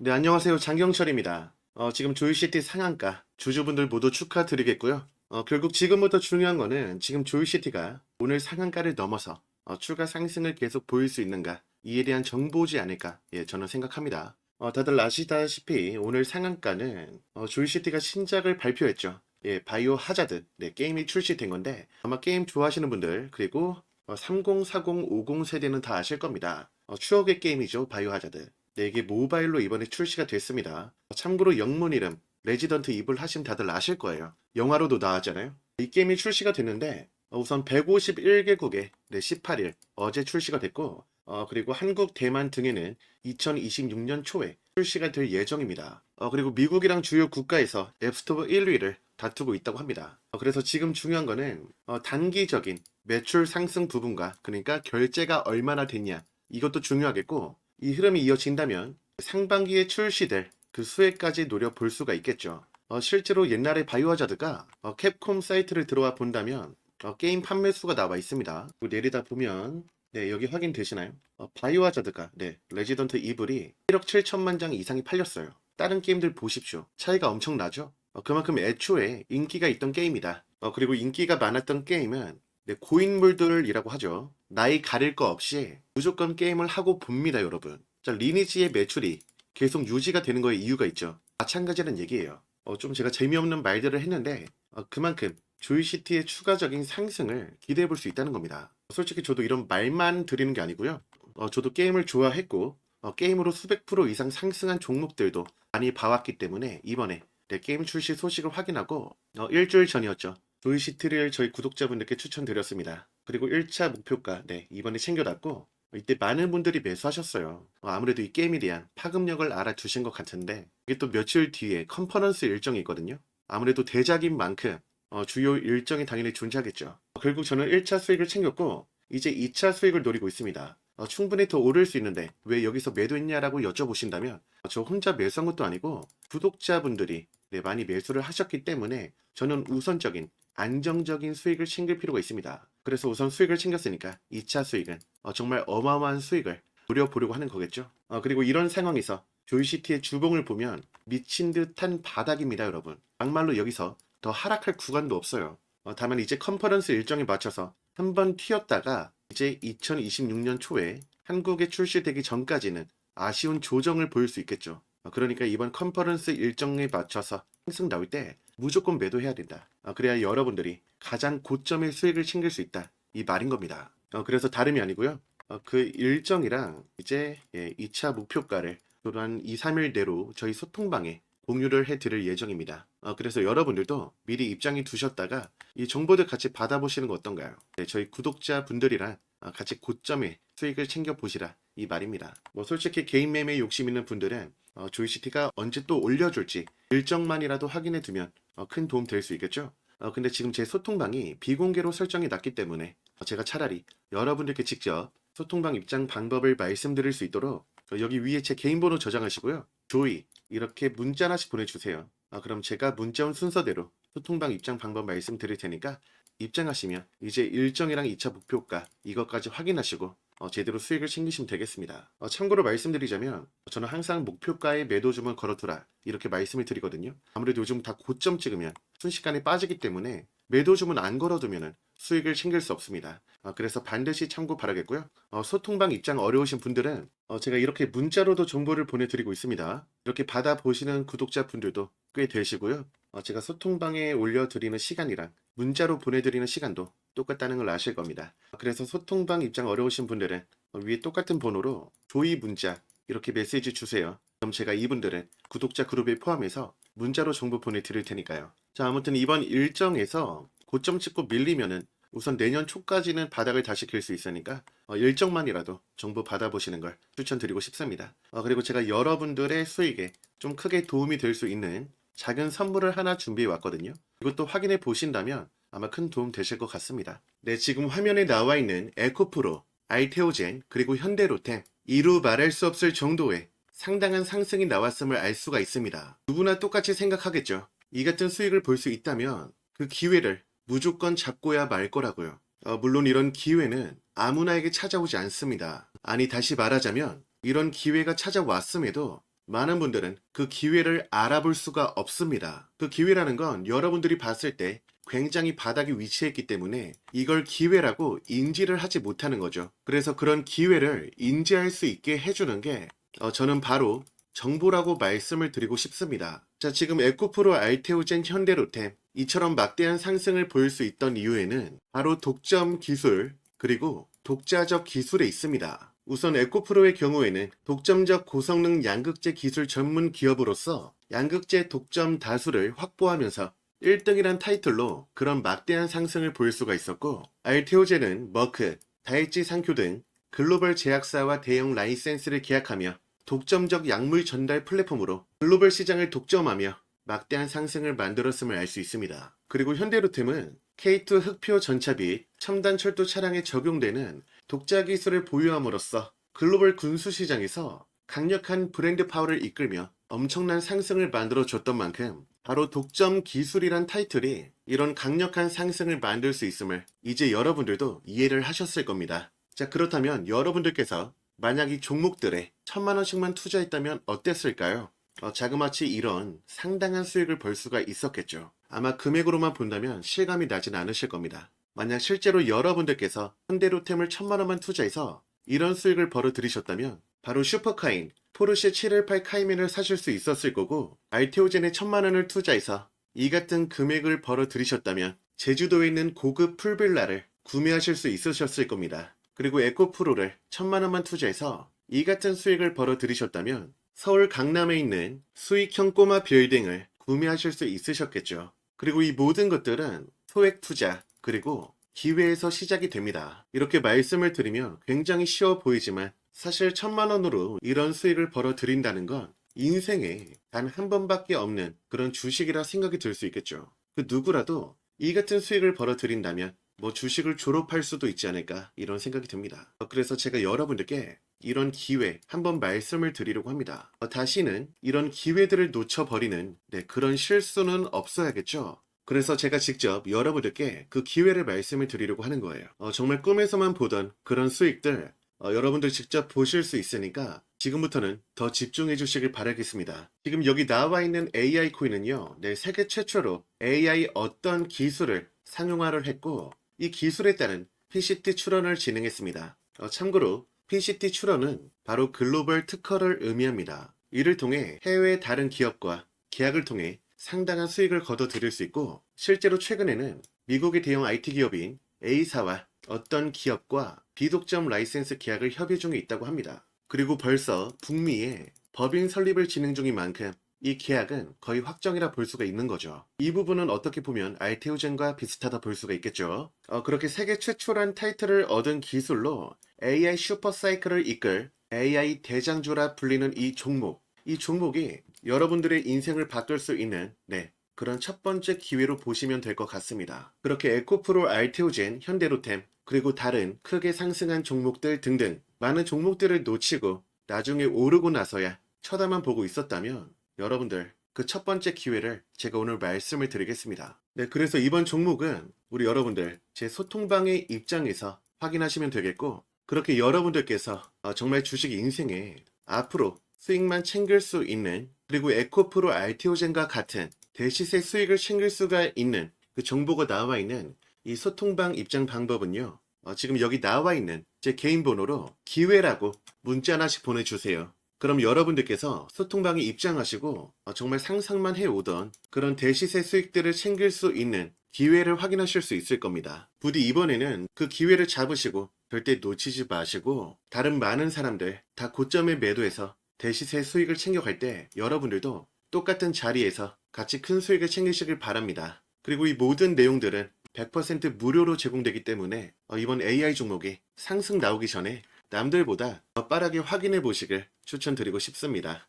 네, 안녕하세요. 장경철입니다. 어, 지금 조이시티 상한가 주주분들 모두 축하드리겠고요. 어, 결국 지금부터 중요한 거는 지금 조이시티가 오늘 상한가를 넘어서 어, 추가 상승을 계속 보일 수 있는가 이에 대한 정보지 않을까 예, 저는 생각합니다. 어, 다들 아시다시피 오늘 상한가는 어, 조이시티가 신작을 발표했죠. 예, 바이오 하자드 네, 게임이 출시된 건데 아마 게임 좋아하시는 분들 그리고 어, 30, 40, 50 세대는 다 아실 겁니다. 어, 추억의 게임이죠, 바이오 하자드. 네, 이게 모바일로 이번에 출시가 됐습니다. 참고로 영문 이름 레지던트 이블 하신 다들 아실 거예요. 영화로도 나왔잖아요. 이 게임이 출시가 됐는데 어, 우선 151개국에 네, 18일 어제 출시가 됐고 어, 그리고 한국, 대만 등에는 2026년 초에 출시가 될 예정입니다. 어, 그리고 미국이랑 주요 국가에서 앱스토어 1위를 다투고 있다고 합니다. 어, 그래서 지금 중요한 거는 어, 단기적인 매출 상승 부분과 그러니까 결제가 얼마나 됐냐 이것도 중요하겠고 이 흐름이 이어진다면 상반기에 출시될 그 수혜까지 노려볼 수가 있겠죠. 어, 실제로 옛날에 바이오하자드가 어, 캡콤 사이트를 들어와 본다면 어, 게임 판매 수가 나와 있습니다. 내리다 보면 네 여기 확인되시나요? 어, 바이오하자드가 네 레지던트 이블이 1억 7천만 장 이상이 팔렸어요. 다른 게임들 보십시오. 차이가 엄청 나죠? 어, 그만큼 애초에 인기가 있던 게임이다. 어, 그리고 인기가 많았던 게임은 네, 고인물들이라고 하죠. 나이 가릴 거 없이 무조건 게임을 하고 봅니다, 여러분. 자, 리니지의 매출이 계속 유지가 되는 거에 이유가 있죠. 마찬가지라는 얘기예요. 어, 좀 제가 재미없는 말들을 했는데 어, 그만큼 조이시티의 추가적인 상승을 기대해 볼 수 있다는 겁니다. 솔직히 저도 이런 말만 드리는 게 아니고요. 어, 저도 게임을 좋아했고 어, 게임으로 수백 프로 이상 상승한 종목들도 많이 봐왔기 때문에 이번에 네, 게임 출시 소식을 확인하고 어, 일주일 전이었죠. 조이시티를 저희 구독자분들께 추천드렸습니다. 그리고 1차 목표가 네, 이번에 챙겨놨고 이때 많은 분들이 매수하셨어요. 어, 아무래도 이 게임에 대한 파급력을 알아두신 것 같은데 이게 또 며칠 뒤에 컨퍼런스 일정이 있거든요. 아무래도 대작인 만큼 어, 주요 일정이 당연히 존재하겠죠. 어, 결국 저는 1차 수익을 챙겼고 이제 2차 수익을 노리고 있습니다. 어, 충분히 더 오를 수 있는데 왜 여기서 매도했냐라고 여쭤보신다면 어, 저 혼자 매수한 것도 아니고 구독자분들이 네, 많이 매수를 하셨기 때문에 저는 우선적인 안정적인 수익을 챙길 필요가 있습니다. 그래서 우선 수익을 챙겼으니까 2차 수익은 어, 정말 어마어마한 수익을 노려보려고 하는 거겠죠. 어, 그리고 이런 상황에서 조이시티의 주봉을 보면 미친 듯한 바닥입니다, 여러분. 막말로 여기서 더 하락할 구간도 없어요. 어, 다만 이제 컨퍼런스 일정에 맞춰서 한번 튀었다가 이제 2026년 초에 한국에 출시되기 전까지는 아쉬운 조정을 보일 수 있겠죠. 어, 그러니까 이번 컨퍼런스 일정에 맞춰서 상승 나올 때 무조건 매도해야 된다. 어, 그래야 여러분들이 가장 고점의 수익을 챙길 수 있다. 이 말인 겁니다. 어, 그래서 다름이 아니고요. 어, 그 일정이랑 이제 예, 2차 목표가를 또한 2, 3일 내로 저희 소통방에 공유를 해드릴 예정입니다. 어, 그래서 여러분들도 미리 입장이 두셨다가 이 정보들 같이 받아보시는 거 어떤가요? 네, 저희 구독자 분들이랑 어, 같이 고점의 수익을 챙겨보시라 이 말입니다. 뭐 솔직히 개인 매매 욕심 있는 분들은 어, 조이시티가 언제 또 올려줄지 일정만이라도 확인해 두면 어, 큰 도움 될 수 있겠죠? 어, 근데 지금 제 소통방이 비공개로 설정이 났기 때문에 어, 제가 차라리 여러분들께 직접 소통방 입장 방법을 말씀드릴 수 있도록 어, 여기 위에 제 개인 번호 저장하시고요. 조이 이렇게 문자 하나씩 보내주세요. 아, 그럼 제가 문자 온 순서대로 소통방 입장 방법 말씀드릴 테니까 입장하시면 이제 일정이랑 2차 목표가 이것까지 확인하시고 어, 제대로 수익을 챙기시면 되겠습니다. 어, 참고로 말씀드리자면 저는 항상 목표가에 매도주문 걸어두라 이렇게 말씀을 드리거든요. 아무래도 요즘 다 고점 찍으면 순식간에 빠지기 때문에 매도주문 안 걸어두면 수익을 챙길 수 없습니다. 어, 그래서 반드시 참고 바라겠고요. 어, 소통방 입장 어려우신 분들은 어, 제가 이렇게 문자로도 정보를 보내드리고 있습니다. 이렇게 받아보시는 구독자분들도 꽤 되시고요. 어, 제가 소통방에 올려드리는 시간이랑 문자로 보내드리는 시간도 똑같다는 걸 아실 겁니다. 그래서 소통방 입장 어려우신 분들은 어, 위에 똑같은 번호로 조이 문자 이렇게 메시지 주세요. 그럼 제가 이분들은 구독자 그룹에 포함해서 문자로 정보 보내드릴 테니까요. 자, 아무튼 이번 일정에서 고점 찍고 밀리면은 우선 내년 초까지는 바닥을 다시 킬 수 있으니까 어, 일정만이라도 정보 받아보시는 걸 추천드리고 싶습니다. 어, 그리고 제가 여러분들의 수익에 좀 크게 도움이 될 수 있는 작은 선물을 하나 준비해 왔거든요. 이것도 확인해 보신다면 아마 큰 도움 되실 것 같습니다. 네, 지금 화면에 나와 있는 에코프로, 알테오젠, 그리고 현대로템 이루 말할 수 없을 정도의 상당한 상승이 나왔음을 알 수가 있습니다. 누구나 똑같이 생각하겠죠. 이 같은 수익을 볼 수 있다면 그 기회를 무조건 잡고야 말 거라고요. 어, 물론 이런 기회는 아무나에게 찾아오지 않습니다. 아니 다시 말하자면 이런 기회가 찾아왔음에도 많은 분들은 그 기회를 알아볼 수가 없습니다. 그 기회라는 건 여러분들이 봤을 때 굉장히 바닥에 위치했기 때문에 이걸 기회라고 인지를 하지 못하는 거죠. 그래서 그런 기회를 인지할 수 있게 해주는 게 어, 저는 바로 정보라고 말씀을 드리고 싶습니다. 자, 지금 에코프로 알테오젠 현대로템 이처럼 막대한 상승을 보일 수 있던 이유에는 바로 독점 기술 그리고 독자적 기술에 있습니다. 우선 에코프로의 경우에는 독점적 고성능 양극재 기술 전문 기업으로서 양극재 독점 다수를 확보하면서 1등이란 타이틀로 그런 막대한 상승을 보일 수가 있었고 알테오젠은 머크, 다이치 상큐 등 글로벌 제약사와 대형 라이센스를 계약하며 독점적 약물 전달 플랫폼으로 글로벌 시장을 독점하며 막대한 상승을 만들었음을 알 수 있습니다. 그리고 현대로템은 K2 흑표 전차 및 첨단 철도 차량에 적용되는 독자 기술을 보유함으로써 글로벌 군수 시장에서 강력한 브랜드 파워를 이끌며 엄청난 상승을 만들어 줬던 만큼 바로 독점 기술이란 타이틀이 이런 강력한 상승을 만들 수 있음을 이제 여러분들도 이해를 하셨을 겁니다. 자, 그렇다면 여러분들께서 만약 이 종목들에 천만 원씩만 투자했다면 어땠을까요? 어, 자그마치 이런 상당한 수익을 벌 수가 있었겠죠. 아마 금액으로만 본다면 실감이 나진 않으실 겁니다. 만약 실제로 여러분들께서 현대로템을 천만 원만 투자해서 이런 수익을 벌어 들이셨다면 바로 슈퍼카인, 포르쉐 718 카이맨을 사실 수 있었을 거고 알테오젠에 천만 원을 투자해서 이 같은 금액을 벌어 들이셨다면 제주도에 있는 고급 풀빌라를 구매하실 수 있으셨을 겁니다. 그리고 에코프로를 천만 원만 투자해서 이 같은 수익을 벌어 들이셨다면 서울 강남에 있는 수익형 꼬마 빌딩을 구매하실 수 있으셨겠죠. 그리고 이 모든 것들은 소액 투자 그리고 기회에서 시작이 됩니다. 이렇게 말씀을 드리면 굉장히 쉬워 보이지만 사실 천만 원으로 이런 수익을 벌어 들인다는 건 인생에 단 한 번밖에 없는 그런 주식이라 생각이 들 수 있겠죠. 그 누구라도 이 같은 수익을 벌어 들인다면 뭐 주식을 졸업할 수도 있지 않을까 이런 생각이 듭니다. 어, 그래서 제가 여러분들께 이런 기회 한번 말씀을 드리려고 합니다. 어, 다시는 이런 기회들을 놓쳐버리는 네, 그런 실수는 없어야겠죠. 그래서 제가 직접 여러분들께 그 기회를 말씀을 드리려고 하는 거예요. 어, 정말 꿈에서만 보던 그런 수익들 어, 여러분들 직접 보실 수 있으니까 지금부터는 더 집중해 주시길 바라겠습니다. 지금 여기 나와 있는 AI 코인은요, 네, 세계 최초로 AI 어떤 기술을 상용화를 했고, 이 기술에 따른 PCT 출원을 진행했습니다. 어, 참고로 PCT 출원은 바로 글로벌 특허를 의미합니다. 이를 통해 해외 다른 기업과 계약을 통해 상당한 수익을 거둬 들일 수 있고, 실제로 최근에는 미국의 대형 IT 기업인 A사와 어떤 기업과 비독점 라이센스 계약을 협의 중에 있다고 합니다. 그리고 벌써 북미에 법인 설립을 진행 중인 만큼 이 계약은 거의 확정이라 볼 수가 있는 거죠. 이 부분은 어떻게 보면 알테오젠과 비슷하다 볼 수가 있겠죠. 어, 그렇게 세계 최초란 타이틀을 얻은 기술로 AI 슈퍼사이클을 이끌 AI 대장주라 불리는 이 종목. 이 종목이 여러분들의 인생을 바꿀 수 있는 네, 그런 첫 번째 기회로 보시면 될 것 같습니다. 그렇게 에코프로 알테오젠, 현대로템, 그리고 다른 크게 상승한 종목들 등등 많은 종목들을 놓치고 나중에 오르고 나서야 쳐다만 보고 있었다면 여러분들 그 첫 번째 기회를 제가 오늘 말씀을 드리겠습니다. 네, 그래서 이번 종목은 우리 여러분들 제 소통방의 입장에서 확인하시면 되겠고 그렇게 여러분들께서 어, 정말 주식 인생에 앞으로 수익만 챙길 수 있는 그리고 에코프로 알테오젠과 같은 대시세 수익을 챙길 수가 있는 그 정보가 나와 있는 이 소통방 입장 방법은요. 어, 지금 여기 나와 있는 제 개인 번호로 기회라고 문자 하나씩 보내주세요. 그럼 여러분들께서 소통방에 입장하시고 어, 정말 상상만 해오던 그런 대시세 수익들을 챙길 수 있는 기회를 확인하실 수 있을 겁니다. 부디 이번에는 그 기회를 잡으시고 절대 놓치지 마시고 다른 많은 사람들 다 고점에 매도해서 대시세 수익을 챙겨갈 때 여러분들도 똑같은 자리에서 같이 큰 수익을 챙기시길 바랍니다. 그리고 이 모든 내용들은 100% 무료로 제공되기 때문에 어, 이번 AI 종목이 상승 나오기 전에 남들보다 더 빠르게 확인해 보시길 추천드리고 싶습니다.